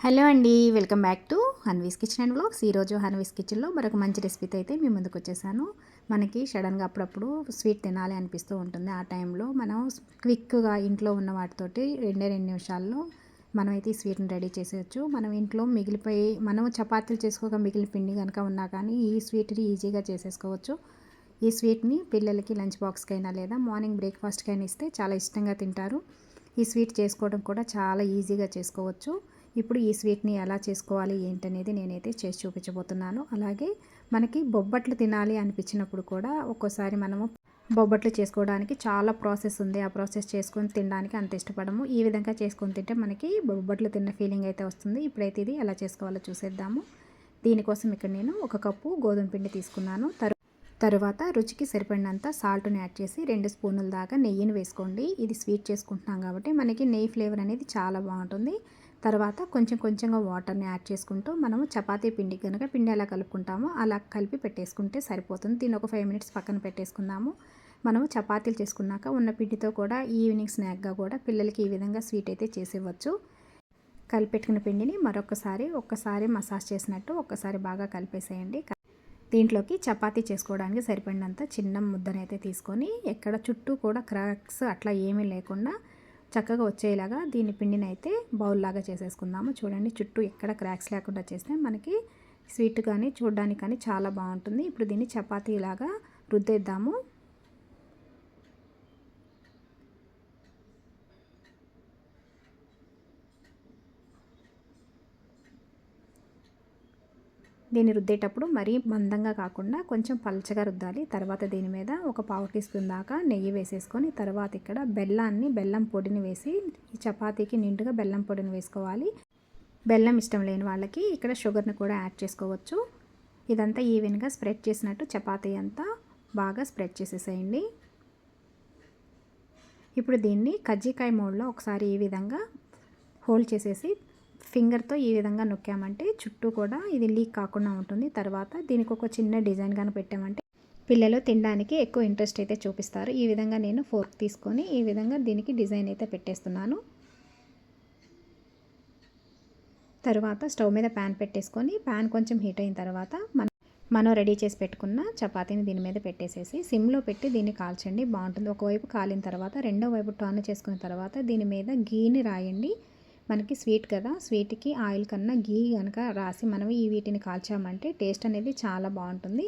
Hello అండి welcome back to Hanvi's kitchen and blogs ఈరోజు హన్వీస్ కిచెన్లో మరొక మంచి రెసిపీతో అయితే మీ ముందుకు వచ్చేసాను. మనకి సడన్గా అప్పుడప్పుడు స్వీట్ తినాలి అనిపిస్తూ ఉంటుంది. ఆ టైంలో మనం క్విక్గా ఇంట్లో ఉన్న వాటితోటి రెండే రెండు నిమిషాల్లో మనమైతే ఈ స్వీట్ని రెడీ చేసేయచ్చు. మనం ఇంట్లో మిగిలిపోయి మనం చపాతీలు చేసుకోక మిగిలిన పిండి కనుక ఉన్నా కానీ ఈ స్వీట్ని ఈజీగా చేసేసుకోవచ్చు. ఈ స్వీట్ని పిల్లలకి లంచ్ బాక్స్కైనా లేదా మార్నింగ్ బ్రేక్ఫాస్ట్కైనా ఇస్తే చాలా ఇష్టంగా తింటారు. ఈ స్వీట్ చేసుకోవడం కూడా చాలా ఈజీగా చేసుకోవచ్చు. ఇప్పుడు ఈ స్వీట్ని ఎలా చేసుకోవాలి ఏంటనేది నేనైతే చేసి చూపించబోతున్నాను. అలాగే మనకి బొబ్బట్లు తినాలి అనిపించినప్పుడు కూడా ఒక్కోసారి మనము బొబ్బట్లు చేసుకోవడానికి చాలా ప్రాసెస్ ఉంది. ఆ ప్రాసెస్ చేసుకొని తినడానికి అంత ఇష్టపడము. ఈ విధంగా చేసుకొని తింటే మనకి బొబ్బట్లు తిన్న ఫీలింగ్ అయితే వస్తుంది. ఇప్పుడైతే ఇది ఎలా చేసుకోవాలో చూసేద్దాము. దీనికోసం ఇక్కడ నేను ఒక కప్పు గోధుమ పిండి తీసుకున్నాను. తరువాత రుచికి సరిపడినంత సాల్ట్ని యాడ్ చేసి రెండు స్పూన్ల దాకా నెయ్యిని వేసుకోండి. ఇది స్వీట్ చేసుకుంటున్నాం కాబట్టి మనకి నెయ్యి ఫ్లేవర్ అనేది చాలా బాగుంటుంది. తర్వాత కొంచెం కొంచెంగా వాటర్ని యాడ్ చేసుకుంటూ మనము చపాతీ పిండి కనుక పిండి ఎలా కలుపుకుంటామో అలా కలిపి పెట్టేసుకుంటే సరిపోతుంది. దీన్ని ఒక ఫైవ్ మినిట్స్ పక్కన పెట్టేసుకుందాము. మనము చపాతీలు చేసుకున్నాక ఉన్న పిండితో కూడా ఈవినింగ్ స్నాక్గా కూడా పిల్లలకి ఈ విధంగా స్వీట్ అయితే చేసేవచ్చు కలిపెట్టుకున్న పిండిని మరొకసారి ఒక్కసారి మసాజ్ చేసినట్టు ఒక్కసారి బాగా కలిపేసేయండి. దీంట్లోకి చపాతీ చేసుకోవడానికి సరిపడినంత చిన్న ముద్దనైతే తీసుకొని ఎక్కడ చుట్టూ కూడా క్రాక్స్ అట్లా ఏమీ లేకుండా చక్కగా వచ్చేలాగా దీని పిండిని అయితే బౌల్ లాగా చేసేసుకుందాము. చూడండి చుట్టూ ఎక్కడ క్రాక్స్ లేకుండా చేస్తే మనకి స్వీట్ కానీ చూడడానికి కానీ చాలా బాగుంటుంది. ఇప్పుడు దీన్ని చపాతీలాగా రుద్దేద్దాము. దీన్ని రుద్దేటప్పుడు మరీ మందంగా కాకుండా కొంచెం పలచగా రుద్దాలి. తర్వాత దీని మీద ఒక పావు టీ స్పూన్ దాకా నెయ్యి వేసేసుకొని తర్వాత ఇక్కడ బెల్లాన్ని బెల్లం పొడిని వేసి ఈ చపాతీకి నిండుగా బెల్లం పొడిని వేసుకోవాలి. బెల్లం ఇష్టం లేని వాళ్ళకి ఇక్కడ షుగర్ని కూడా యాడ్ చేసుకోవచ్చు. ఇదంతా ఈవెన్గా స్ప్రెడ్ చేసినట్టు చపాతీ అంతా బాగా స్ప్రెడ్ చేసేసేయండి. ఇప్పుడు దీన్ని కజ్జికాయ మోడ్లో ఒకసారి ఈ విధంగా హోల్డ్ చేసేసి ఫింగర్తో ఈ విధంగా నొక్కామంటే చుట్టూ కూడా ఇది లీక్ కాకుండా ఉంటుంది. తర్వాత దీనికి ఒక చిన్న డిజైన్ కానీ పెట్టామంటే పిల్లలు తినడానికి ఎక్కువ ఇంట్రెస్ట్ అయితే చూపిస్తారు. ఈ విధంగా నేను ఫోర్క్ తీసుకొని ఈ విధంగా దీనికి డిజైన్ అయితే పెట్టేస్తున్నాను. తర్వాత స్టవ్ మీద ప్యాన్ పెట్టేసుకొని ప్యాన్ కొంచెం హీట్ అయిన తర్వాత మనం మనం రెడీ చేసి పెట్టుకున్న చపాతీని దీని మీద పెట్టేసేసి సిమ్లో పెట్టి దీన్ని కాల్చండి బాగుంటుంది. ఒకవైపు కాలిన తర్వాత రెండో వైపు టర్న్ చేసుకున్న తర్వాత దీని మీద గీని రాయండి. మనకి స్వీట్ కదా స్వీట్కి ఆయిల్ కన్నా గీ కనుక రాసి మనం ఈ వీటిని కాల్చామంటే టేస్ట్ అనేది చాలా బాగుంటుంది.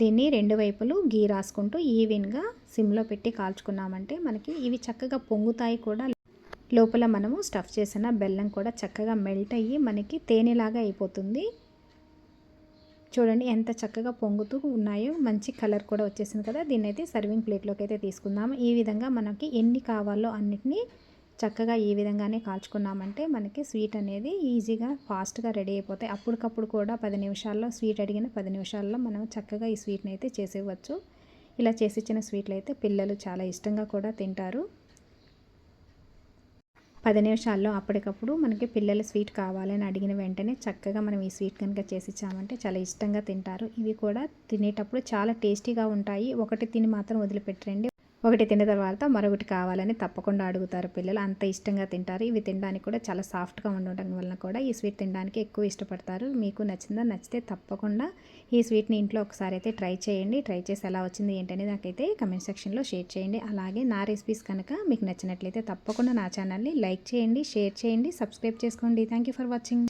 దీన్ని రెండు వైపులు గీ రాసుకుంటూ ఈవెన్గా సిమ్లో పెట్టి కాల్చుకున్నామంటే మనకి ఇవి చక్కగా పొంగుతాయి కూడా. లోపల మనము స్టఫ్ చేసిన బెల్లం కూడా చక్కగా మెల్ట్ అయ్యి మనకి తేనెలాగా అయిపోతుంది. చూడండి ఎంత చక్కగా పొంగుతూ ఉన్నాయో మంచి కలర్ కూడా వచ్చేసింది కదా. దీన్ని అయితే సర్వింగ్ ప్లేట్లోకి అయితే తీసుకుందాము. ఈ విధంగా మనకి ఎన్ని కావాలో అన్నిటినీ చక్కగా ఈ విధంగానే కాల్చుకున్నామంటే మనకి స్వీట్ అనేది ఈజీగా ఫాస్ట్గా రెడీ అయిపోతాయి. అప్పటికప్పుడు కూడా పది నిమిషాల్లో స్వీట్ అడిగిన పది నిమిషాల్లో మనం చక్కగా ఈ స్వీట్ని అయితే చేసేవచ్చు ఇలా చేసి ఇచ్చిన స్వీట్లు అయితే పిల్లలు చాలా ఇష్టంగా కూడా తింటారు. పది నిమిషాల్లో అప్పటికప్పుడు మనకి పిల్లలు స్వీట్ కావాలని అడిగిన వెంటనే చక్కగా మనం ఈ స్వీట్ కనుక చేసి ఇచ్చామంటే చాలా ఇష్టంగా తింటారు. ఇవి కూడా తినేటప్పుడు చాలా టేస్టీగా ఉంటాయి. ఒకటి తిని మాత్రం వదిలిపెట్టండి ఒకటి తిన్న తర్వాత మరొకటి కావాలని తప్పకుండా అడుగుతారు పిల్లలు. అంత ఇష్టంగా తింటారు. ఇవి తినడానికి కూడా చాలా సాఫ్ట్గా ఉండటం వలన కూడా ఈ స్వీట్ తినడానికి ఎక్కువ ఇష్టపడతారు. మీకు నచ్చిందా నచ్చితే తప్పకుండా ఈ స్వీట్ని ఇంట్లో ఒకసారి అయితే ట్రై చేయండి. ట్రై చేసి ఎలా వచ్చింది ఏంటనేది నాకైతే కమెంట్ సెక్షన్లో షేర్ చేయండి. అలాగే నా రెసిపీస్ కనుక మీకు నచ్చినట్లయితే తప్పకుండా నా ఛానల్ని లైక్ చేయండి షేర్ చేయండి సబ్స్క్రైబ్ చేసుకోండి. Thank for watching.